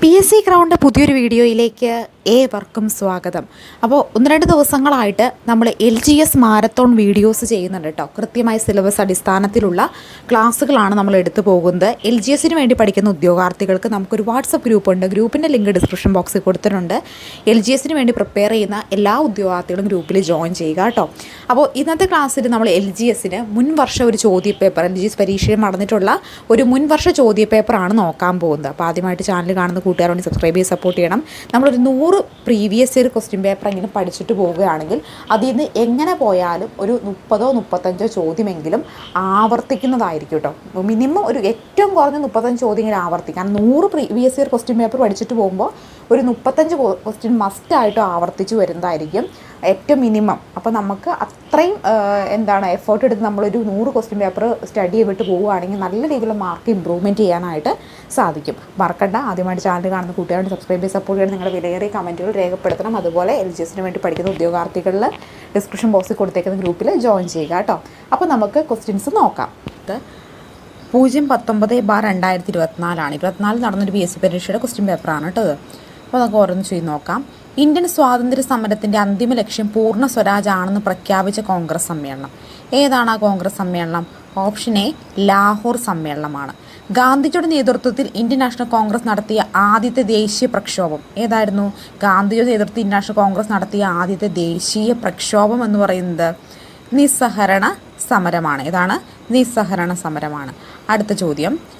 P S C ground പുതിയൊരു വീഡിയോയിലേക്ക് ഏവർക്കും സ്വാഗതം. അപ്പോൾ ഒന്ന് രണ്ട് ദിവസങ്ങളായിട്ട് നമ്മൾ L G S marathon videos ചെയ്യുന്നുണ്ട് കേട്ടോ കൃത്യമായ സിലബസ് അടിസ്ഥാനത്തിലുള്ള ക്ലാസ്സുകളാണ് നമ്മൾ എടുത്തു പോകുന്നത്. എൽ ജി എസിന് വേണ്ടി പഠിക്കുന്ന ഉദ്യോഗാർത്ഥികൾക്ക് നമുക്കൊരു വാട്സപ്പ് ഗ്രൂപ്പുണ്ട്. ഗ്രൂപ്പിന്റെ ലിങ്ക് ഡിസ്ക്രിപ്ഷൻ ബോക്സിൽ കൊടുത്തിട്ടുണ്ട്. എൽ ജി എസിന് വേണ്ടി പ്രിപ്പയർ ചെയ്യുന്ന എല്ലാ ഉദ്യോഗാർത്ഥികളും ഗ്രൂപ്പിൽ ജോയിൻ ചെയ്യുക കേട്ടോ അപ്പോൾ ഇന്നത്തെ ക്ലാസ്സിൽ നമ്മൾ എൽ ജി എസിന് മുൻ വർഷം ഒരു ചോദ്യ പേപ്പർ എൽ ജി എസ് പരീക്ഷയിൽ നടന്നിട്ടുള്ള ഒരു മുൻവർഷ ചോദ്യ പേപ്പറാണ് നോക്കാൻ പോകുന്നത്. അപ്പോൾ ആദ്യമായിട്ട് ചാനൽ കാണുന്ന കൂട്ടുകാരോട് സബ്സ്ക്രൈബ് ചെയ്ത് സപ്പോർട്ട് ചെയ്യണം. നമ്മളൊരു നൂറ് പ്രീവിയസ് ഇയർ ക്വസ്റ്റ്യൻ പേപ്പർ എങ്കിലും പഠിച്ചിട്ട് പോവുകയാണെങ്കിൽ അതിൽ നിന്ന് എങ്ങനെ പോയാലും ഒരു മുപ്പതോ മുപ്പത്തഞ്ചോ ചോദ്യമെങ്കിലും ആവർത്തിക്കുന്നതായിരിക്കും കേട്ടോ മിനിമം ഒരു ഏറ്റവും കുറഞ്ഞ മുപ്പത്തഞ്ച് ചോദ്യങ്ങൾ ആവർത്തിക്കാം. നൂറ് പ്രീവിയസ് ഇയർ ക്വസ്റ്റ്യൻ പേപ്പർ പഠിച്ചിട്ട് പോകുമ്പോൾ ഒരു മുപ്പത്തഞ്ച് ക്വസ്റ്റ്യൻ മസ്റ്റായിട്ട് ആവർത്തിച്ച് വരുന്നതായിരിക്കും. ഏറ്റവും മിനിമം. അപ്പോൾ നമുക്ക് അത്രയും എന്താണ് എഫേർട്ട് എടുത്ത് നമ്മളൊരു നൂറ് ക്വസ്റ്റ്യൻ പേപ്പർ സ്റ്റഡി ചെയ്തിട്ട് പോവുകയാണെങ്കിൽ നല്ല രീതിയിലുള്ള മാർക്ക് ഇമ്പ്രൂവ്മെന്റ് ചെയ്യാനായിട്ട് സാധിക്കും. മറക്കണ്ട. ആദ്യമായിട്ട് ചാനൽ കാണുന്ന കൂട്ടുകാരുടെ സബ്സ്ക്രൈബ് ചെയ്ത് സപ്പോർട്ട് ചെയ്യണം. നിങ്ങളുടെ വിലയേറിയ കമന്റുകൾ രേഖപ്പെടുത്തണം. അതുപോലെ എൽ ജി എസിന് വേണ്ടി പഠിക്കുന്ന ഉദ്യോഗാർത്ഥികളിൽ ഡിസ്ക്രിപ്ഷൻ ബോക്സിൽ കൊടുത്തേക്കുന്ന ഗ്രൂപ്പിൽ ജോയിൻ ചെയ്യുക കേട്ടോ. അപ്പോൾ നമുക്ക് ക്വസ്റ്റ്യൻസ് നോക്കാം. പൂജ്യം പത്തൊമ്പത് ബാർ രണ്ടായിരത്തി ഇരുപത്തിനാലാണ്. ഇരുപത്തിനാലിൽ നടന്നൊരു പി എസ് സി പരീക്ഷയുടെ ക്വസ്റ്റ്യൻ പേപ്പറാണ് കേട്ടോ ഇത്. അപ്പോൾ നമുക്ക് ഓരോന്ന് ചെയ്ത് നോക്കാം. ഇന്ത്യൻ സ്വാതന്ത്ര്യ സമരത്തിന്റെ അന്തിമ ലക്ഷ്യം പൂർണ സ്വരാജ് ആണെന്ന് പ്രഖ്യാപിച്ച കോൺഗ്രസ് സമ്മേളനം. ഏതാണ് ആ കോൺഗ്രസ് സമ്മേളനം? ഓപ്ഷൻ എ ലാഹോർ സമ്മേളനമാണ്. ഗാന്ധിജിയുടെ നേതൃത്വത്തിൽ ഇന്ത്യൻ നാഷണൽ കോൺഗ്രസ് നടത്തിയ ആദ്യത്തെ ദേശീയ പ്രക്ഷോഭം ഏതായിരുന്നു? ഗാന്ധിജിയുടെ നേതൃത്വത്തിൽ ഇന്ത്യൻ നാഷണൽ കോൺഗ്രസ് നടത്തിയ ആദ്യത്തെ ദേശീയ പ്രക്ഷോഭം എന്ന് പറയുന്നത് നിസ്സഹരണ സമരമാണ്. ഇതാണ് നിസ്സഹരണ സമരമാണ്. അടുത്ത ചോദ്യം.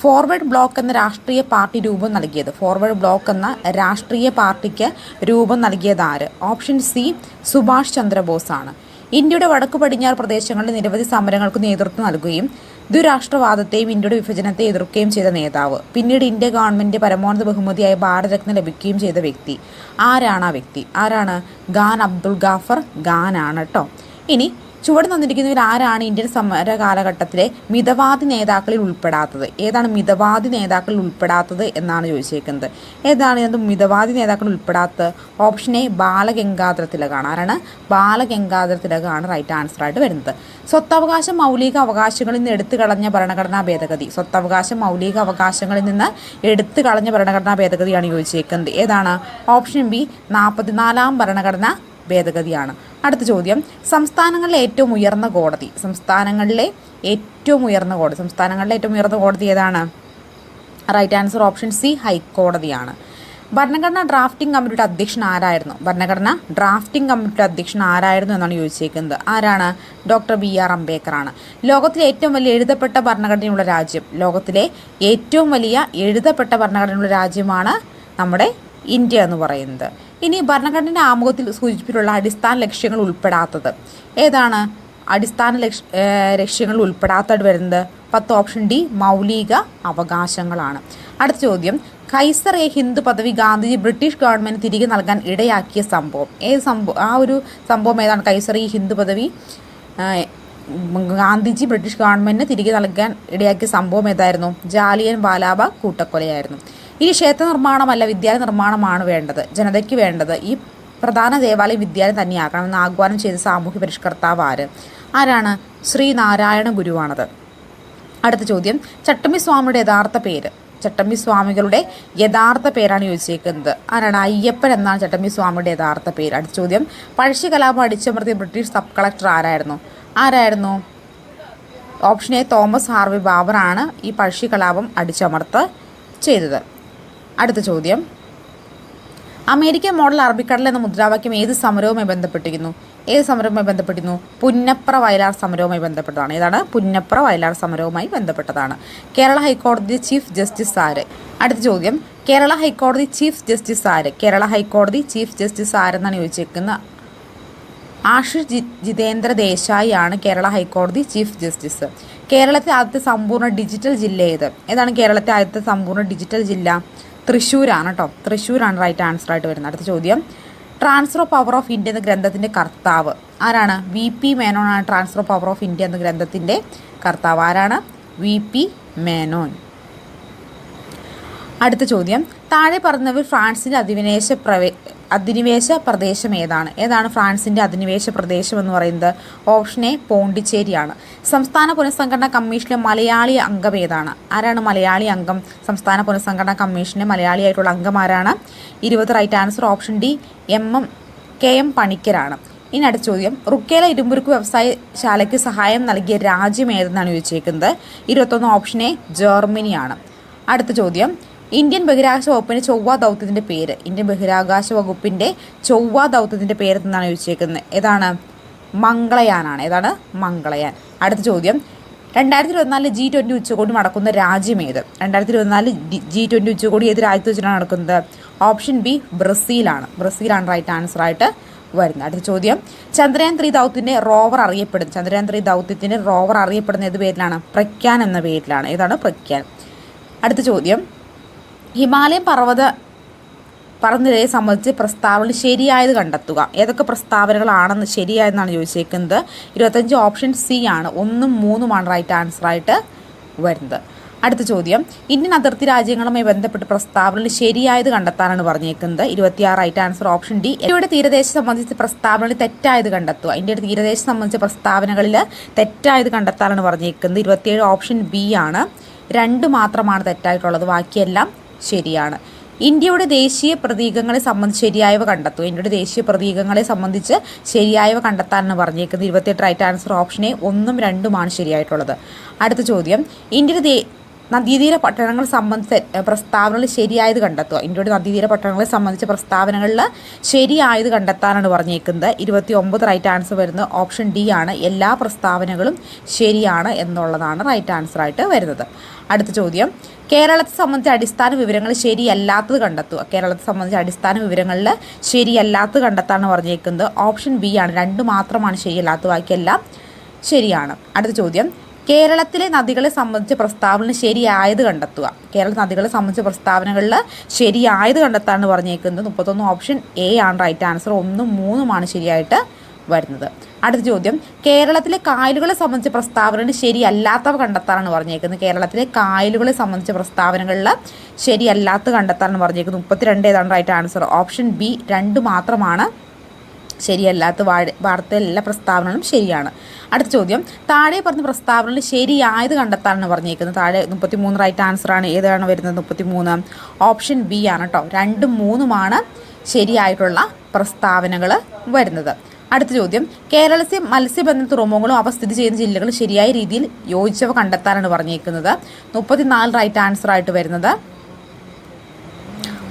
ഫോർവേഡ് ബ്ലോക്ക് എന്ന രാഷ്ട്രീയ പാർട്ടി രൂപം നൽകിയത്. ഫോർവേഡ് ബ്ലോക്ക് എന്ന രാഷ്ട്രീയ പാർട്ടിക്ക് രൂപം നൽകിയത് ആര്? ഓപ്ഷൻ സി സുഭാഷ് ചന്ദ്രബോസ് ആണ് ഇന്ത്യയുടെ വടക്കു പടിഞ്ഞാറ് പ്രദേശങ്ങളിൽ നിരവധി സമരങ്ങൾക്ക് നേതൃത്വം നൽകുകയും ദുരാഷ്ട്രവാദത്തെയും ഇന്ത്യയുടെ വിഭജനത്തെ എതിർക്കുകയും ചെയ്ത നേതാവ്. പിന്നീട് ഇന്ത്യ ഗവൺമെന്റ് പരമോന്നത ബഹുമതിയായ ഭാരതരത്ന ലഭിക്കുകയും ചെയ്ത വ്യക്തി. ആരാണ് ആ വ്യക്തി? ആരാണ്? ഖാൻ അബ്ദുൾ ഗാഫർ ഖാനാണ് കേട്ടോ ഇനി ചുവട് തന്നിരിക്കുന്നവർ ആരാണ് ഇന്ത്യൻ സമര കാലഘട്ടത്തിലെ മിതവാദി നേതാക്കളിൽ ഉൾപ്പെടാത്തത്? ഏതാണ് മിതവാദി നേതാക്കളിൽ ഉൾപ്പെടാത്തത് എന്നാണ് ചോദിച്ചേക്കുന്നത്. ഏതാണ് ഇതിനകത്ത് മിതവാദി നേതാക്കളിൽ ഉൾപ്പെടാത്തത്? ഓപ്ഷൻ എ ബാലഗംഗാധര തിലകാണ് ആരാണ്? ബാലഗംഗാധര തിലകാണ് റൈറ്റ് ആൻസർ ആയിട്ട് വരുന്നത്. സ്വത്തവകാശം മൗലിക അവകാശങ്ങളിൽ നിന്ന് എടുത്തു കളഞ്ഞ ഭരണഘടനാ ഭേദഗതി. സ്വത്തവകാശം മൗലിക അവകാശങ്ങളിൽ നിന്ന് എടുത്തു കളഞ്ഞ ഭരണഘടനാ ഭേദഗതിയാണ് ചോദിച്ചേക്കുന്നത്. ഏതാണ്? ഓപ്ഷൻ ബി നാൽപ്പത്തിനാലാം ഭരണഘടനാ ഭേദഗതിയാണ്. അടുത്ത ചോദ്യം. സംസ്ഥാനങ്ങളിലെ ഏറ്റവും ഉയർന്ന കോടതി. സംസ്ഥാനങ്ങളിലെ ഏറ്റവും ഉയർന്ന കോടതി. സംസ്ഥാനങ്ങളിലെ ഏറ്റവും ഉയർന്ന കോടതി ഏതാണ്? റൈറ്റ് ആൻസർ ഓപ്ഷൻ സി ഹൈക്കോടതിയാണ്. ഭരണഘടനാ ഡ്രാഫ്റ്റിംഗ് കമ്മിറ്റിയുടെ അധ്യക്ഷൻ ആരായിരുന്നു? ഭരണഘടന ഡ്രാഫ്റ്റിംഗ് കമ്മിറ്റിയുടെ അധ്യക്ഷൻ ആരായിരുന്നു എന്നാണ് ചോദിച്ചേക്കുന്നത്. ആരാണ്? ഡോക്ടർ ബി ആർ അംബേദ്കറാണ് ലോകത്തിലെ ഏറ്റവും വലിയ എഴുതപ്പെട്ട ഭരണഘടനയുള്ള രാജ്യം. ലോകത്തിലെ ഏറ്റവും വലിയ എഴുതപ്പെട്ട ഭരണഘടനയുള്ള രാജ്യമാണ് നമ്മുടെ ഇന്ത്യ എന്ന് പറയുന്നത്. ഇനി ഭരണഘടന ആമുഖത്തിൽ സൂചിപ്പിച്ചിട്ടുള്ള അടിസ്ഥാന ലക്ഷ്യങ്ങൾ ഉൾപ്പെടാത്തത്. ഏതാണ്? അടിസ്ഥാന ലക്ഷ ലക്ഷ്യങ്ങൾ ഉൾപ്പെടാത്തത് വരുന്നത് പത്ത് ഓപ്ഷൻ ഡി മൗലിക അവകാശങ്ങളാണ്. അടുത്ത ചോദ്യം. ഖൈസർ എ ഹിന്ദു പദവി ഗാന്ധിജി ബ്രിട്ടീഷ് ഗവൺമെന്റ് തിരികെ നൽകാൻ ഇടയാക്കിയ സംഭവം. ഏത് സംഭവം ആ ഒരു സംഭവം ഏതാണ്? ഖൈസർ ഈ ഹിന്ദു പദവി ഗാന്ധിജി ബ്രിട്ടീഷ് ഗവൺമെന്റിന് തിരികെ നൽകാൻ ഇടയാക്കിയ സംഭവം ഏതായിരുന്നു? ജാലിയൻ വാലാബാഗ് കൂട്ടക്കൊലയായിരുന്നു. ഇനി ക്ഷേത്ര നിർമ്മാണമല്ല വിദ്യാലയ നിർമ്മാണമാണ് വേണ്ടത്. ജനതയ്ക്ക് വേണ്ടത് ഈ പ്രധാന ദേവാലയം വിദ്യാലയം തന്നെയാക്കണമെന്ന് ആഹ്വാനം ചെയ്ത സാമൂഹ്യ പരിഷ്കർത്താവ് ആര്? ആരാണ്? ശ്രീനാരായണ ഗുരുവാണത്. അടുത്ത ചോദ്യം. ചട്ടമ്പി സ്വാമിയുടെ യഥാർത്ഥ പേര്. ചട്ടമ്പി സ്വാമികളുടെ യഥാർത്ഥ പേരാണ് ചോദിച്ചേക്കുന്നത്. ആരാണ്? അയ്യപ്പൻ എന്നാണ് ചട്ടമ്പി സ്വാമിയുടെ യഥാർത്ഥ പേര്. അടുത്ത ചോദ്യം. പഴശ്ശി കലാപം അടിച്ചമർത്തിയ ബ്രിട്ടീഷ് സബ് കളക്ടർ ആരായിരുന്നു? ആരായിരുന്നു? ഓപ്ഷൻ എ തോമസ് ഹാർവി ബാബറാണ് ഈ പഴശ്ശി കലാപം അടിച്ചമർത്ത് ചെയ്തത്. അടുത്ത ചോദ്യം. അമേരിക്കൻ മോഡൽ അറബിക്കടൽ എന്ന മുദ്രാവാക്യം ഏത് സമരവുമായി ബന്ധപ്പെട്ടിരിക്കുന്നു? ഏത് സമരവുമായി ബന്ധപ്പെട്ടിരുന്നു പുന്നപ്ര വയലാർ സമരവുമായി ബന്ധപ്പെട്ടതാണ്. ഏതാണ്? പുന്നപ്ര വയലാർ സമരവുമായി ബന്ധപ്പെട്ടതാണ്. കേരള ഹൈക്കോടതി ചീഫ് ജസ്റ്റിസ് ആര്? അടുത്ത ചോദ്യം. കേരള ഹൈക്കോടതി ചീഫ് ജസ്റ്റിസ് ആര്? കേരള ഹൈക്കോടതി ചീഫ് ജസ്റ്റിസ് ആരെന്നാണ് ചോദിച്ചേക്കുന്നത് ആഷിഷ് ജി ജിതേന്ദ്ര ദേശായി ആണ് കേരള ഹൈക്കോടതി ചീഫ് ജസ്റ്റിസ്. കേരളത്തെ ആദ്യത്തെ സമ്പൂർണ ഡിജിറ്റൽ ജില്ല ഏത്? ഏതാണ് കേരളത്തെ ആദ്യത്തെ സമ്പൂർണ ഡിജിറ്റൽ ജില്ല? തൃശ്ശൂരാണ് കേട്ടോ തൃശ്ശൂരാണ് റൈറ്റ് ആൻസർ ആയിട്ട് വരുന്നത്. അടുത്ത ചോദ്യം. Transfer of power of India എന്ന ഗ്രന്ഥത്തിന്റെ കർത്താവ് ആരാണ്? V P മേനോനാണ് transfer of power of India എന്ന ഗ്രന്ഥത്തിന്റെ കർത്താവ് ആരാണ്? V P Menon. അടുത്ത ചോദ്യം. താഴെ പറഞ്ഞവർ ഫ്രാൻസിന്റെ അധിനിവേശ പ്രവേ അധിനിവേശ പ്രദേശം ഏതാണ്? ഏതാണ് ഫ്രാൻസിന്റെ അധിനിവേശ പ്രദേശം എന്ന് പറയുന്നത്? ഓപ്ഷൻ എ പോണ്ടിച്ചേരിയാണ്. സംസ്ഥാന പുനഃസംഘടനാ കമ്മീഷനിലെ മലയാളി അംഗം ഏതാണ്? ആരാണ് മലയാളി അംഗം? സംസ്ഥാന പുനഃസംഘടനാ കമ്മീഷനിലെ മലയാളിയായിട്ടുള്ള അംഗം ആരാണ്? ഇരുപത് right answer option D M M K M പണിക്കരാണ്. ഇനി അടുത്ത ചോദ്യം. റുക്കേല ഇരുമ്പുരുക്ക് വ്യവസായശാലയ്ക്ക് സഹായം നൽകിയ രാജ്യം ഏതെന്നാണ് ചോദിച്ചേക്കുന്നത്? ഇരുപത്തൊന്ന് ഓപ്ഷൻ എ ജർമ്മനിയാണ്. അടുത്ത ചോദ്യം. ഇന്ത്യൻ ബഹിരാകാശ വകുപ്പിന്റെ ചൊവ്വ ദൗത്യത്തിന്റെ പേര്. ഇന്ത്യൻ ബഹിരാകാശ വകുപ്പിന്റെ ചൊവ്വ ദൗത്യത്തിന്റെ പേര് എന്നാണ് ചോദിച്ചേക്കുന്നത് ഏതാണ്? മംഗളയാനാണ്. ഏതാണ്? മംഗളയാൻ. അടുത്ത ചോദ്യം. രണ്ടായിരത്തി ഇരുപത്തിനാലിൽ ജി ട്വന്റി ഉച്ചകോടി നടക്കുന്ന രാജ്യം ഏത്? രണ്ടായിരത്തി ഇരുപത്തിനാല് ജി ട്വന്റി ഉച്ചകോടി ഏത് രാജ്യത്ത് വെച്ചിട്ടാണ് നടക്കുന്നത്? ഓപ്ഷൻ ബി ബ്രസീലാണ്. ബ്രസീലാണ് റൈറ്റ് ആൻസർ ആയിട്ട് വരുന്നത്. അടുത്ത ചോദ്യം. ചന്ദ്രയാൻ ത്രീ ദൗത്യത്തിന്റെ റോവർ അറിയപ്പെടുന്നത്. ചന്ദ്രയാൻ ത്രീ ദൗത്യത്തിന്റെ റോവർ അറിയപ്പെടുന്ന ഏത് പേരിലാണ്? പ്രഖ്യാൻ എന്ന പേരിലാണ്. ഏതാണ്? പ്രഖ്യാൻ. അടുത്ത ചോദ്യം. ഹിമാലയൻ പർവത പറന്നിരയെ സംബന്ധിച്ച് പ്രസ്താവന ശരിയായത് കണ്ടെത്തുക. ഏതൊക്കെ പ്രസ്താവനകളാണെന്ന് ശരിയായെന്നാണ് ചോദിച്ചേക്കുന്നത്. ഇരുപത്തഞ്ച് ഓപ്ഷൻ സി ആണ്. ഒന്നും മൂന്നുമാണ് റൈറ്റ് ആൻസർ ആയിട്ട് വരുന്നത്. അടുത്ത ചോദ്യം. ഇന്ത്യൻ അതിർത്തി രാജ്യങ്ങളുമായി ബന്ധപ്പെട്ട് പ്രസ്താവനകൾ ശരിയായത് കണ്ടെത്താനാണ് പറഞ്ഞേക്കുന്നത്. ഇരുപത്തിയാറ് റൈറ്റ് ആൻസർ ഓപ്ഷൻ ഡി. ഇന്ത്യയുടെ തീരദേശം സംബന്ധിച്ച് പ്രസ്താവനകളിൽ തെറ്റായത് കണ്ടെത്തുക. ഇന്ത്യയുടെ തീരദേശം സംബന്ധിച്ച പ്രസ്താവനകളിൽ തെറ്റായത് കണ്ടെത്താനാണ് പറഞ്ഞേക്കുന്നത്. ഇരുപത്തിയേഴ് ഓപ്ഷൻ ബി ആണ്. രണ്ട് മാത്രമാണ് തെറ്റായിട്ടുള്ളത്. ബാക്കിയെല്ലാം ശരിയാണ്. ഇന്ത്യയുടെ ദേശീയ പ്രതീകങ്ങളെ സംബന്ധിച്ച് ശരിയായവ കണ്ടെത്തും ഇന്ത്യയുടെ ദേശീയ പ്രതീകങ്ങളെ സംബന്ധിച്ച് ശരിയായവ കണ്ടെത്താനാണ് പറഞ്ഞേക്കുന്നത് ഇരുപത്തിയെട്ട് റൈറ്റ് ആൻസർ ഓപ്ഷനെ ഒന്നും രണ്ടുമാണ് ശരിയായിട്ടുള്ളത്. അടുത്ത ചോദ്യം. ഇന്ത്യയുടെ നദീതീര പട്ടണങ്ങൾ സംബന്ധിച്ച പ്രസ്താവനകൾ ശരിയായത് കണ്ടെത്തുക. ഇന്ത്യയുടെ നദീതീര പട്ടണങ്ങളെ സംബന്ധിച്ച പ്രസ്താവനകളിൽ ശരിയായത് കണ്ടെത്താനാണ് പറഞ്ഞേക്കുന്നത്. ഇരുപത്തി ഒമ്പത് റൈറ്റ് ആൻസർ വരുന്നത് ഓപ്ഷൻ ഡി ആണ്. എല്ലാ പ്രസ്താവനകളും ശരിയാണ് എന്നുള്ളതാണ് റൈറ്റ് ആൻസർ ആയിട്ട് വരുന്നത്. അടുത്ത ചോദ്യം. കേരളത്തെ സംബന്ധിച്ച അടിസ്ഥാന വിവരങ്ങൾ ശരിയല്ലാത്തത് കണ്ടെത്തുക. കേരളത്തെ സംബന്ധിച്ച അടിസ്ഥാന വിവരങ്ങളിൽ ശരിയല്ലാത്തത് കണ്ടെത്താനാണ് പറഞ്ഞേക്കുന്നത്. ഓപ്ഷൻ ബി ആണ്. രണ്ട് മാത്രമാണ് ശരിയല്ലാത്ത ബാക്കിയെല്ലാം ശരിയാണ്. അടുത്ത ചോദ്യം. കേരളത്തിലെ നദികളെ സംബന്ധിച്ച പ്രസ്താവന ശരിയായത് കണ്ടെത്തുക. കേരള നദികളെ സംബന്ധിച്ച പ്രസ്താവനകളിൽ ശരിയായത് കണ്ടെത്താനാണ് പറഞ്ഞേക്കുന്നത്. മുപ്പത്തൊന്ന് ഓപ്ഷൻ എ ആണ് റൈറ്റ് ആൻസർ. ഒന്നും മൂന്നുമാണ് ശരിയായിട്ട് വരുന്നത്. അടുത്ത ചോദ്യം. കേരളത്തിലെ കായലുകളെ സംബന്ധിച്ച പ്രസ്താവനകൾ ശരിയല്ലാത്തവ കണ്ടെത്താനാണ് പറഞ്ഞേക്കുന്നത്. കേരളത്തിലെ കായലുകളെ സംബന്ധിച്ച പ്രസ്താവനകളിൽ ശരിയല്ലാത്ത കണ്ടെത്താനാണ് പറഞ്ഞേക്കുന്നത്. മുപ്പത്തിരണ്ട് ഏതാണ് റൈറ്റ് ആൻസർ? ഓപ്ഷൻ ബി രണ്ട് മാത്രമാണ് ശരിയല്ലാത്ത വാർത്ത എല്ലാ പ്രസ്താവനകളും ശരിയാണ്. അടുത്ത ചോദ്യം താഴെ പറഞ്ഞ പ്രസ്താവനകൾ ശരിയായത് കണ്ടെത്താനാണ് പറഞ്ഞേക്കുന്നത്. താഴെ മുപ്പത്തി മൂന്ന് റൈറ്റ് ആൻസർ ആണ്. ഏതാണ് വരുന്നത്? മുപ്പത്തി മൂന്ന് ഓപ്ഷൻ ബി ആണ് കേട്ടോ രണ്ടും മൂന്നുമാണ് ശരിയായിട്ടുള്ള പ്രസ്താവനകൾ വരുന്നത്. അടുത്ത ചോദ്യം കേരളത്തിൽ മത്സ്യബന്ധന തുറമുഖങ്ങളും അവ സ്ഥിതി ചെയ്യുന്ന ജില്ലകൾ ശരിയായ രീതിയിൽ യോജിച്ചവ കണ്ടെത്താനാണ് പറഞ്ഞേക്കുന്നത്. മുപ്പത്തിനാല് റൈറ്റ് ആൻസർ ആയിട്ട് വരുന്നത്.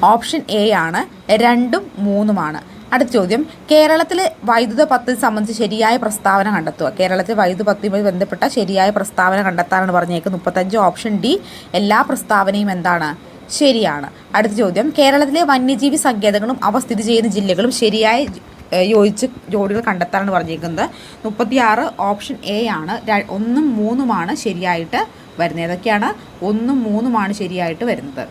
ഓപ്ഷൻ എ ആണ്. രണ്ടും മൂന്നുമാണ്. അടുത്ത ചോദ്യം. കേരളത്തിലെ വൈദ്യുത പദ്ധതി സംബന്ധിച്ച് ശരിയായ പ്രസ്താവന കണ്ടെത്തുക. കേരളത്തിലെ വൈദ്യുത പദ്ധതിയുമായി ബന്ധപ്പെട്ട ശരിയായ പ്രസ്താവന കണ്ടെത്താനാണ് പറഞ്ഞേക്കുന്നത്. മുപ്പത്തഞ്ച് ഓപ്ഷൻ ഡി. എല്ലാ പ്രസ്താവനയും എന്താണ്? ശരിയാണ്. അടുത്ത ചോദ്യം. കേരളത്തിലെ വന്യജീവി സങ്കേതങ്ങളും അവ സ്ഥിതി ചെയ്യുന്ന ജില്ലകളും ശരിയായ യോജിച്ച് ജോഡികൾ കണ്ടെത്താനാണ് പറഞ്ഞേക്കുന്നത്. മുപ്പത്തിയാറ് ഓപ്ഷൻ എ ആണ്. ഒന്നും മൂന്നുമാണ് ശരിയായിട്ട് വരുന്നത്. ഏതൊക്കെയാണ്? ഒന്നും മൂന്നുമാണ് ശരിയായിട്ട് വരുന്നത്.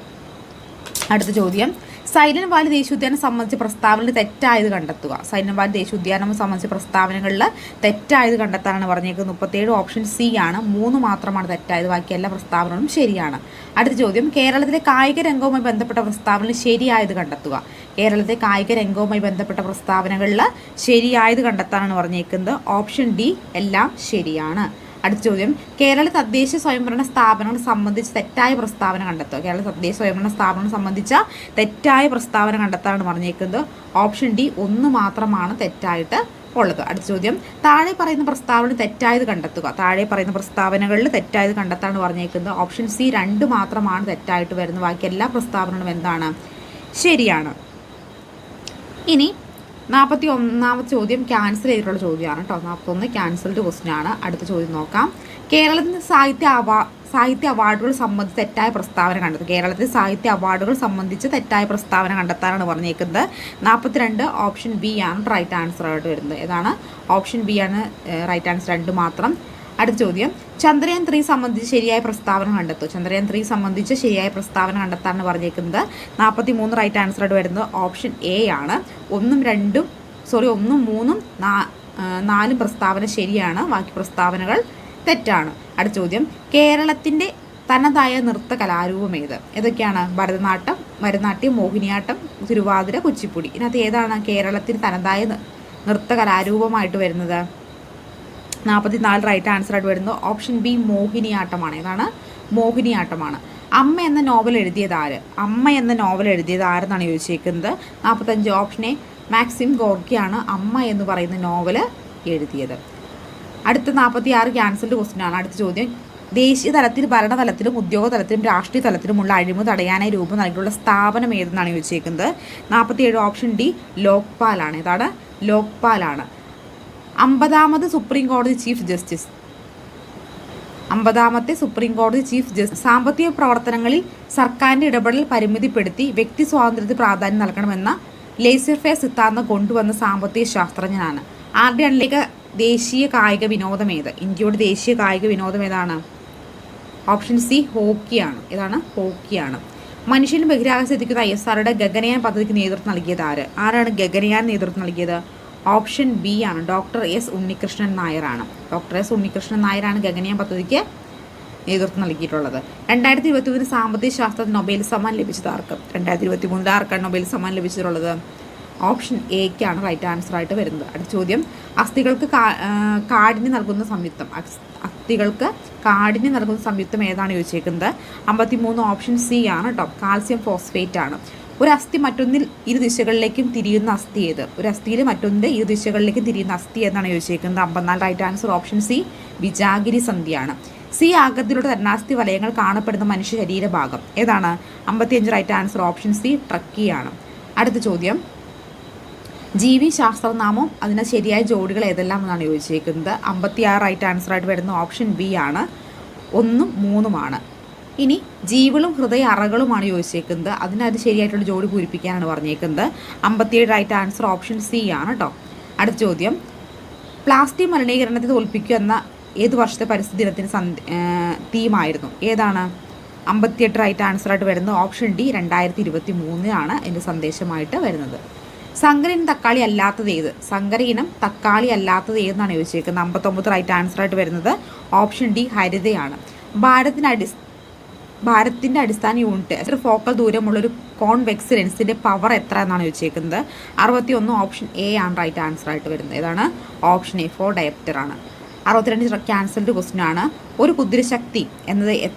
അടുത്ത ചോദ്യം. സൈലന്റ് വാലി ദേശീയോദ്യാനം സംബന്ധിച്ച പ്രസ്താവനയിൽ തെറ്റായത് കണ്ടെത്തുക. സൈലന്റ് വാലി ദേശീയോദ്യാനം സംബന്ധിച്ച പ്രസ്താവനകളിൽ തെറ്റായത് കണ്ടെത്താനാണ് പറഞ്ഞേക്കുന്നത് മുപ്പത്തേഴ് ഓപ്ഷൻ സി ആണ്. മൂന്ന് മാത്രമാണ് തെറ്റായത്. ബാക്കി എല്ലാ പ്രസ്താവനകളും ശരിയാണ്. അടുത്ത ചോദ്യം. കേരളത്തിലെ കായിക രംഗവുമായി ബന്ധപ്പെട്ട പ്രസ്താവനയിൽ ശരിയായത് കണ്ടെത്തുക. കേരളത്തിലെ കായിക രംഗവുമായി ബന്ധപ്പെട്ട പ്രസ്താവനകളിൽ ശരിയായത് കണ്ടെത്താനാണ് പറഞ്ഞേക്കുന്നത് ഓപ്ഷൻ ഡി എല്ലാം ശരിയാണ്. അടുത്ത ചോദ്യം. കേരള തദ്ദേശ സ്വയംഭരണ സ്ഥാപനങ്ങൾ സംബന്ധിച്ച് തെറ്റായ പ്രസ്താവന കണ്ടെത്തുക. കേരള തദ്ദേശ സ്വയംഭരണ സ്ഥാപനങ്ങൾ സംബന്ധിച്ച തെറ്റായ പ്രസ്താവന കണ്ടെത്താനാണ് പറഞ്ഞേക്കുന്നത് ഓപ്ഷൻ ഡി ഒന്ന് മാത്രമാണ് തെറ്റായിട്ട് ഉള്ളത്. അടുത്ത ചോദ്യം. താഴെ പറയുന്ന പ്രസ്താവന തെറ്റായത് കണ്ടെത്തുക. താഴെ പറയുന്ന പ്രസ്താവനകളിൽ തെറ്റായത് കണ്ടെത്താണ് പറഞ്ഞേക്കുന്നത് ഓപ്ഷൻ സി രണ്ട് മാത്രമാണ് തെറ്റായിട്ട് വരുന്നത്. ബാക്കി എല്ലാ പ്രസ്താവനകളും എന്താണ്? ശരിയാണ്. ഇനി നാൽപ്പത്തി ഒന്നാമത്തെ ചോദ്യം ക്യാൻസൽ ചെയ്തിട്ടുള്ള ചോദ്യമാണ് കേട്ടോ. നാൽപ്പത്തൊന്ന് ക്യാൻസൽഡ് ക്വസ്റ്റ്യൻ ആണ്. അടുത്ത ചോദ്യം നോക്കാം. കേരളത്തിന്റെ സാഹിത്യ അവാ സാഹിത്യ അവാർഡുകൾ സംബന്ധിച്ച് തെറ്റായ പ്രസ്താവന കണ്ടെത്തുക കേരളത്തിൽ സാഹിത്യ അവാർഡുകൾ സംബന്ധിച്ച് തെറ്റായ പ്രസ്താവന കണ്ടെത്താനാണ് പറഞ്ഞേക്കുന്നത്. നാൽപ്പത്തിരണ്ട് ഓപ്ഷൻ ബി ആണ് റൈറ്റ് ആൻസർ ആയിട്ട് വരുന്നത്. ഏതാണ്? ഓപ്ഷൻ ബി ആണ് റൈറ്റ് ആൻസർ രണ്ട് മാത്രം. അടുത്ത ചോദ്യം. ചന്ദ്രയാൻ ത്രീ സംബന്ധിച്ച് ശരിയായ പ്രസ്താവന കണ്ടെത്തും. ചന്ദ്രയാൻ ത്രീ സംബന്ധിച്ച് ശരിയായ പ്രസ്താവന കണ്ടെത്താനാണ് പറഞ്ഞേക്കുന്നത് നാൽപ്പത്തി മൂന്ന് റൈറ്റ് ആൻസർ ആയിട്ട് വരുന്നത് ഓപ്ഷൻ എ ആണ്. ഒന്നും രണ്ടും സോറി ഒന്നും മൂന്നും നാലും പ്രസ്താവന ശരിയാണ്. ബാക്കി പ്രസ്താവനകൾ തെറ്റാണ്. അടുത്ത ചോദ്യം. കേരളത്തിന്റെ തനതായ നൃത്ത കലാരൂപം ഏത്? ഏതൊക്കെയാണ്? ഭരതനാട്യം ഭരതനാട്യം മോഹിനിയാട്ടം തിരുവാതിര കുച്ചിപ്പുടി. ഇതിനകത്ത് ഏതാണ് കേരളത്തിന് തനതായ നൃത്ത കലാരൂപമായിട്ട് വരുന്നത്? നാൽപ്പത്തിനാല് റൈറ്റ് ആൻസർ ആയിട്ട് വരുന്നത്. ഓപ്ഷൻ ബി മോഹിനിയാട്ടമാണ്. ഏതാണ്? മോഹിനിയാട്ടമാണ്. അമ്മ എന്ന നോവൽ എഴുതിയത് ആര്? അമ്മ എന്ന നോവൽ എഴുതിയത് ആരെന്നാണ് ചോദിച്ചേക്കുന്നത്? നാൽപ്പത്തഞ്ച് ഓപ്ഷൻ എ മാക്സിം ഗോർക്കിയാണ് അമ്മ എന്ന് പറയുന്ന നോവൽ എഴുതിയത്. അടുത്ത നാൽപ്പത്തി ആറ് ക്യാൻസൽഡ് ക്വസ്റ്റ്യൻ ആണ്. അടുത്ത ചോദ്യം. ദേശീയ തലത്തിൽ ഭരണതലത്തിലും ഉദ്യോഗ തലത്തിലും രാഷ്ട്രീയ തലത്തിലുമുള്ള അഴിമതി തടയാനായി രൂപം നൽകിയിട്ടുള്ള സ്ഥാപനം ഏതെന്നാണ് ചോദിച്ചേക്കുന്നത്? നാൽപ്പത്തിയേഴ് ഓപ്ഷൻ ഡി ലോക്പാലാണ്. ഏതാണ്? ലോക്പാലാണ്. അമ്പതാമത് സുപ്രീം കോടതി ചീഫ് ജസ്റ്റിസ് അമ്പതാമത്തെ സുപ്രീം കോടതി ചീഫ് ജസ്റ്റിസ് സാമ്പത്തിക പ്രവർത്തനങ്ങളിൽ സർക്കാരിന്റെ ഇടപെടൽ പരിമിതിപ്പെടുത്തി വ്യക്തി സ്വാതന്ത്ര്യത്തിന് പ്രാധാന്യം നൽകണമെന്ന ലേസർ ഫെയർ സിദ്ധാന്തം കൊണ്ടുവന്ന സാമ്പത്തിക ശാസ്ത്രജ്ഞനാണ്. ആരുടെ ആരുടെയാണിലേക്ക് ദേശീയ കായിക വിനോദം ഏത്? ഇന്ത്യയുടെ ദേശീയ കായിക വിനോദം ഏതാണ്? ഓപ്ഷൻ സി ഹോക്കിയാണ്. ഏതാണ്? ഹോക്കിയാണ്. മനുഷ്യന് ബഹിരാകാശത്ത് എത്തിക്കുന്ന ഐ എസ് ആറുടെ ഗഗനയാൻ പദ്ധതിക്ക് നേതൃത്വം നൽകിയത് ആര്? ആരാണ് ഗഗനയാൻ നേതൃത്വം നൽകിയത്? ഓപ്ഷൻ ബി ആണ്. ഡോക്ടർ എസ് ഉണ്ണികൃഷ്ണൻ നായരാണ്. ഡോക്ടർ എസ് ഉണ്ണികൃഷ്ണൻ നായരാണ് ഗഗനയാൻ പദ്ധതിക്ക് നേതൃത്വം നൽകിയിട്ടുള്ളത്. രണ്ടായിരത്തി ഇരുപത്തി മൂന്നിന് സാമ്പത്തിക ശാസ്ത്ര നൊബേൽ സമ്മാനം ലഭിച്ചത് ആർക്ക് രണ്ടായിരത്തി ഇരുപത്തി മൂന്നിൽ ആർക്കാണ് നൊബേൽ സമ്മാനം ലഭിച്ചിട്ടുള്ളത്? ഓപ്ഷൻ എക്കാണ് റൈറ്റ് ആൻസർ ആയിട്ട് വരുന്നത്. അടുത്ത ചോദ്യം അസ്ഥികൾക്ക് കാടിന് നൽകുന്ന സംയുക്തം. അസ്ഥികൾക്ക് കാടിന് നൽകുന്ന സംയുക്തം ഏതാണ് ചോദിച്ചേക്കുന്നത്? അമ്പത്തി മൂന്ന് ഓപ്ഷൻ സി ആണ്. കേട്ടോ കാൽസ്യം ഫോസ്ഫേറ്റ് ആണ്. ഒരു അസ്ഥി മറ്റൊന്നിൽ ഇരു ദിശകളിലേക്കും തിരിയുന്ന അസ്ഥി ഏത്? ഒരു അസ്ഥിയിൽ മറ്റൊന്നിന്റെ ഇരു ദിശകളിലേക്കും തിരിയുന്ന അസ്ഥി എന്നാണ് ചോദിച്ചേക്കുന്നത് അമ്പത്തിനാല് റൈറ്റ് ആൻസർ ഓപ്ഷൻ സി വിജാഗിരി സന്ധിയാണ് സി ആകൃതിയിലുള്ള തന്നാസ്തി വലയങ്ങൾ കാണപ്പെടുന്ന മനുഷ്യ ശരീരഭാഗം. ഏതാണ്? അമ്പത്തിയഞ്ച് റൈറ്റ് ആൻസർ ഓപ്ഷൻ സി ട്രക്കിയാണ്. അടുത്ത ചോദ്യം. ജീവി ശാസ്ത്രനാമം അതിന് ശരിയായ ജോഡികൾ ഏതെല്ലാം എന്നാണ് ചോദിച്ചേക്കുന്നത് അമ്പത്തിയാറ് റൈറ്റ് ആൻസർ ആയിട്ട് വരുന്ന ഓപ്ഷൻ ബി ആണ്. ഒന്നും മൂന്നുമാണ് ഇനി ജീവളും ഹൃദയ അറകളുമാണ് ചോദിച്ചേക്കുന്നത്. അതിനത് ശരിയായിട്ടുള്ള ജോഡി പൂരിപ്പിക്കാനാണ് പറഞ്ഞേക്കുന്നത്. അമ്പത്തിയേഴ് റൈറ്റ് ആൻസർ ഓപ്ഷൻ സി ആണ് കേട്ടോ അടുത്ത ചോദ്യം. പ്ലാസ്റ്റിക് മലിനീകരണത്തെ തോൽപ്പിക്കുക എന്ന ഏത് വർഷത്തെ പരിസ്ഥിതി ദിനത്തിന് സന്ധി തീമായിരുന്നു? ഏതാണ്? അമ്പത്തിയെട്ട് റൈറ്റ് ആൻസർ ആയിട്ട് വരുന്നത് ഓപ്ഷൻ ഡി രണ്ടായിരത്തി ഇരുപത്തി മൂന്നിനാണ് എന്റെ സന്ദേശമായിട്ട് വരുന്നത്. സങ്കര ഇനം തക്കാളി അല്ലാത്തത് ഏത്? സങ്കര ഇനം തക്കാളി അല്ലാത്തത് ഏതെന്നാണ് ചോദിച്ചേക്കുന്നത്. അമ്പത്തൊമ്പത് റൈറ്റ് ആൻസർ ആയിട്ട് വരുന്നത് ഓപ്ഷൻ ഡി ഹരിതയാണ്. ഭാരതത്തിന് അടി ഭാരതത്തിന്റെ അടിസ്ഥാന യൂണിറ്റ് എത്ര ഫോക്കൽ ദൂരമുള്ള ഒരു കോൺവെക്സ് ലെൻസിന്റെ പവർ എത്ര എന്നാണ് ചോദിച്ചേക്കുന്നത്. അറുപത്തി ഒന്ന് ഓപ്ഷൻ എ ആണ് റൈറ്റ് ആൻസർ ആയിട്ട് വരുന്നത്. ഏതാണ് ഓപ്ഷൻ എ ഫോർ ഡയപ്റ്റർ ആണ്. അറുപത്തിരണ്ട് ക്യാൻസൽഡ് ക്വസ്റ്റ്യൻ ആണ്. ഒരു കുതിരശക്തി എന്നത്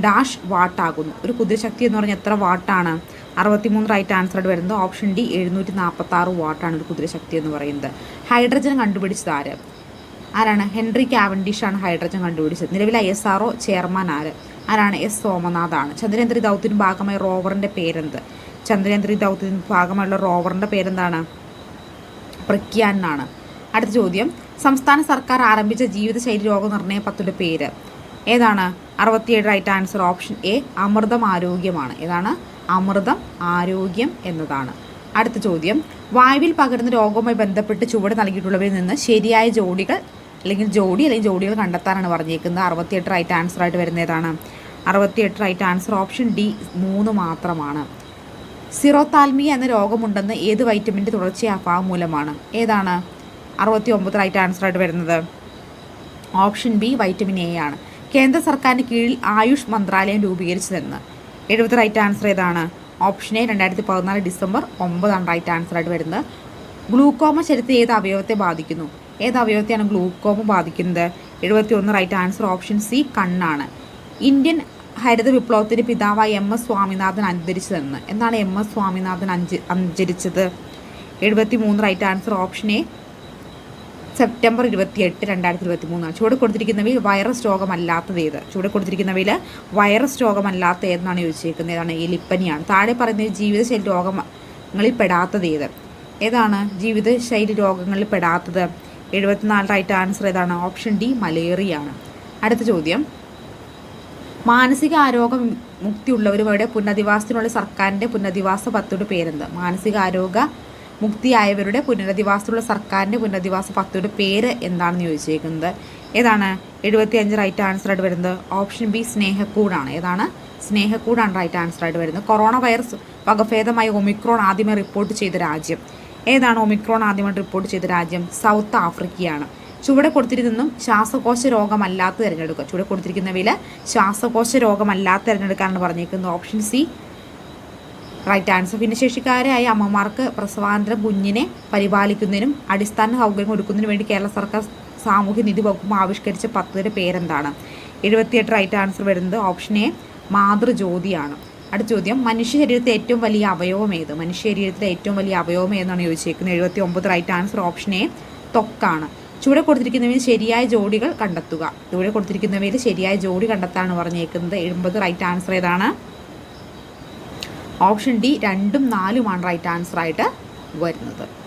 ഡാഷ് വാട്ടാകുന്നു ഒരു കുതിരശക്തി എന്ന് പറഞ്ഞാൽ എത്ര വാട്ടാണ് അറുപത്തിമൂന്ന് റൈറ്റ് ആൻസർ ആയിട്ട് വരുന്നത്. ഓപ്ഷൻ ഡി എഴുന്നൂറ്റി നാൽപ്പത്തി ആറ് വാട്ടാണ് ഒരു കുതിരശക്തി എന്ന് പറയുന്നത്. ഹൈഡ്രജൻ കണ്ടുപിടിച്ചത് ആര്? ആരാണ്? ഹെൻറി കാവൻഡിഷാണ് ഹൈഡ്രജൻ കണ്ടുപിടിച്ചത്. നിലവിൽ ഐ എസ് ആർഒ ചെയർമാൻ ആര്? ആരാണ് എസ് സോമനാഥാണ്. ചന്ദ്രേന്ദ്രി ദൗത്യത്തിന് ഭാഗമായ റോവറിന്റെ പേരെന്ത്? ചന്ദ്രേന്ദ്രി ദൗത്യത്തിന് ഭാഗമായുള്ള റോവറിന്റെ പേരെന്താണ്? പ്രഖ്യാൻ എന്നാണ് അടുത്ത ചോദ്യം. സംസ്ഥാന സർക്കാർ ആരംഭിച്ച ജീവിതശൈലി രോഗനിർണയ പദ്ധതിയുടെ പേര് ഏതാണ്? അറുപത്തിയേഴ് റൈറ്റ് ആൻസർ ഓപ്ഷൻ എ അമൃതം ആരോഗ്യമാണ്. ഏതാണ്? അമൃതം ആരോഗ്യം എന്നതാണ്. അടുത്ത ചോദ്യം. വായുവിൽ പകരുന്ന രോഗവുമായി ബന്ധപ്പെട്ട് ചുവട് നൽകിയിട്ടുള്ളവരിൽ നിന്ന് ശരിയായ ജോഡികൾ അല്ലെങ്കിൽ ജോഡി അല്ലെങ്കിൽ ജോഡികൾ കണ്ടെത്താനാണ് പറഞ്ഞേക്കുന്നത്. അറുപത്തിയെട്ട് റൈറ്റ് ആൻസർ ആയിട്ട് വരുന്ന ഏതാണ്? അറുപത്തിയെട്ട് റൈറ്റ് ആൻസർ ഓപ്ഷൻ ഡി മൂന്ന് മാത്രമാണ്. സിറോതാൽമിയ എന്ന രോഗമുണ്ടെന്ന് ഏത് വൈറ്റമിന്റെ തുടർച്ചയായ അഭാവം മൂലമാണ്? ഏതാണ്? അറുപത്തി ഒമ്പത് റൈറ്റ് ആൻസർ ആയിട്ട് വരുന്നത്. ഓപ്ഷൻ ബി വൈറ്റമിൻ എ ആണ്. കേന്ദ്ര സർക്കാരിന് കീഴിൽ ആയുഷ് മന്ത്രാലയം രൂപീകരിച്ചതെന്ന്. എഴുപത് റൈറ്റ് ആൻസർ ഏതാണ്? ഓപ്ഷൻ എ രണ്ടായിരത്തി പതിനാല് ഡിസംബർ ഒമ്പതാണ് റൈറ്റ് ആൻസർ ആയിട്ട് വരുന്നത്. ഗ്ലൂക്കോമ ശരീരത്തിൽ ഏത് അവയവത്തെ ബാധിക്കുന്നു? ഏത് അവയവത്തെയാണ് ഗ്ലൂക്കോമ ബാധിക്കുന്നത്? എഴുപത്തി ഒന്ന് റൈറ്റ് ആൻസർ ഓപ്ഷൻ സി കണ്ണാണ്. ഇന്ത്യൻ ഹരിത വിപ്ലവത്തിന്റെ പിതാവായ എം എസ് സ്വാമിനാഥൻ അന്തരിച്ചതെന്ന് എന്നാണ് എം എസ് സ്വാമിനാഥൻ അഞ്ച് അനുചരിച്ചത് എഴുപത്തി മൂന്ന് right answer option A September ഇരുപത്തിയെട്ട് രണ്ടായിരത്തി ഇരുപത്തി മൂന്നാണ് ചുവടെ കൊടുത്തിരിക്കുന്നവയിൽ വൈറസ് രോഗമല്ലാത്തത് ഏത്? ചുവടെ കൊടുത്തിരിക്കുന്നവയിൽ വൈറസ് രോഗമല്ലാത്ത ഏതെന്നാണ് ചോദിച്ചിരിക്കുന്നത് ഏതാണ്? എലിപ്പനിയാണ്. താഴെ പറയുന്ന ജീവിതശൈലി രോഗങ്ങളിൽ പെടാത്തത് ഏത്? ഏതാണ്? ജീവിതശൈലി രോഗങ്ങളിൽ പെടാത്തത്? എഴുപത്തിനാല് റൈറ്റ് ആൻസർ ഏതാണ്? ഓപ്ഷൻ ഡി മലേറിയ ആണ് അടുത്ത ചോദ്യം. മാനസിക ആരോഗ്യ മുക്തിയുള്ളവരുടെ പുനരധിവാസത്തിനുള്ള സർക്കാരിന്റെ പുനരധിവാസ പദ്ധതിയുടെ പേരെന്ത്? മാനസിക ആരോഗ്യ മുക്തിയായവരുടെ പുനരധിവാസത്തിലുള്ള സർക്കാരിന്റെ പുനരധിവാസ പദ്ധതിയുടെ പേര് എന്താണെന്ന് ചോദിച്ചേക്കുന്നത്. ഏതാണ്? എഴുപത്തി അഞ്ച് റൈറ്റ് ആൻസർ ആയിട്ട് വരുന്നത്. ഓപ്ഷൻ ബി സ്നേഹക്കൂടാണ്. ഏതാണ്? സ്നേഹക്കൂടാണ് റൈറ്റ് ആൻസർ ആയിട്ട് വരുന്നത്. കൊറോണ വൈറസ് വകഭേദമായ ഒമിക്രോൺ ആദ്യമേ റിപ്പോർട്ട് ചെയ്ത രാജ്യം. ഏതാണ് ഒമിക്രോൺ ആദ്യമായിട്ട് റിപ്പോർട്ട് ചെയ്ത രാജ്യം? സൗത്ത് ആഫ്രിക്കയാണ് ചുവടെ കൊടുത്തിരിക്കുന്നതും ശ്വാസകോശ രോഗമല്ലാത്ത തിരഞ്ഞെടുക്കുക. ചുവടെ കൊടുത്തിരിക്കുന്നവയിൽ ശ്വാസകോശ രോഗമല്ലാത്ത തിരഞ്ഞെടുക്കാനാണ് പറഞ്ഞേക്കുന്നത് ഓപ്ഷൻ സി റൈറ്റ് ആൻസർ ഭിന്നശേഷിക്കാരായ അമ്മമാർക്ക് പ്രസവാനന്തര കുഞ്ഞിനെ പരിപാലിക്കുന്നതിനും അടിസ്ഥാന സൗകര്യം കൊടുക്കുന്നതിനു വേണ്ടി കേരള സർക്കാർ സാമൂഹ്യ നിധി വകുപ്പ് ആവിഷ്കരിച്ച പദ്ധതിയുടെ പേരെന്താണ്? എഴുപത്തിയെട്ട് റൈറ്റ് ആൻസർ വരുന്നത് ഓപ്ഷൻ എ മാതൃജ്യോതിയാണ്. അടുത്ത ചോദ്യം മനുഷ്യ ശരീരത്തിലെ ഏറ്റവും വലിയ അവയവം ഏത്? മനുഷ്യ ശരീരത്തിലെ ഏറ്റവും വലിയ അവയവം ഏതെന്നാണ് ചോദിച്ചേക്കുന്നത്? എഴുപത്തി ഒമ്പത് റൈറ്റ് ആൻസർ ഓപ്ഷൻ എ ത്വക്കാണ് ചുവടെ കൊടുത്തിരിക്കുന്നവയിൽ ശരിയായ ജോഡികൾ കണ്ടെത്തുക. ചുവടെ കൊടുത്തിരിക്കുന്നവയിൽ ശരിയായ ജോഡി കണ്ടെത്താണ് പറഞ്ഞേക്കുന്നത്. എഴുപത് റൈറ്റ് ആൻസർ ഏതാണ്? ഓപ്ഷൻ ഡി രണ്ടും നാലുമാണ് റൈറ്റ് ആൻസർ ആയിട്ട് വരുന്നത്.